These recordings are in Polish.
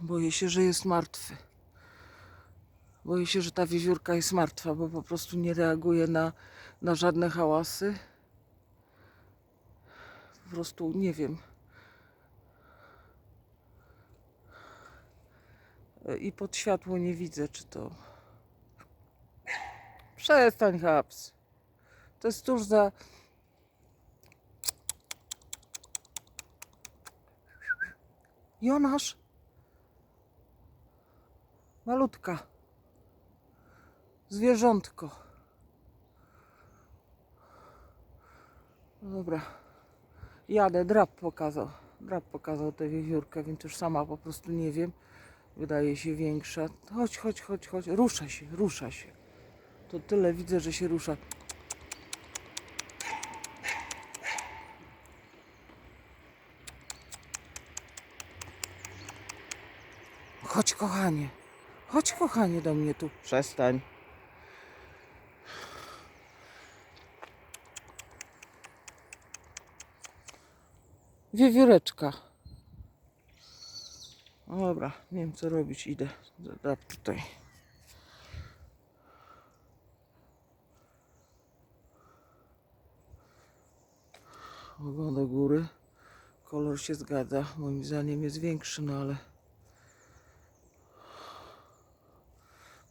Boję się, że jest martwy. Boję się, że ta wiewiórka jest martwa, bo po prostu nie reaguje na, na żadne hałasy. Po prostu nie wiem. I pod światło nie widzę, czy to. Przestań, Haps. To jest tuż za. Jonasz. Malutka. Zwierzątko. No dobra. Jadę, drap pokazał. Drap pokazał tę wiewiórkę, więc już sama po prostu nie wiem. Wydaje się większa. Chodź, chodź, chodź, chodź. Rusza się, rusza się. To tyle widzę, że się rusza. Chodź, kochanie. Chodź, kochanie, do mnie tu. Przestań. Wiewióreczka. No dobra, nie wiem co robić, idę. Tutaj. Ogon do góry. Kolor się zgadza. Moim zdaniem jest większy, no ale.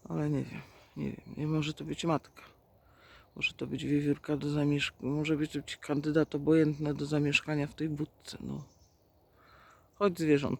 Ale nie wiem. Nie wiem. Nie może to być matka. Może to być wiewiórka do zamieszkania. Może być kandydat obojętny do zamieszkania w tej budce. No. Chodź zwierząt.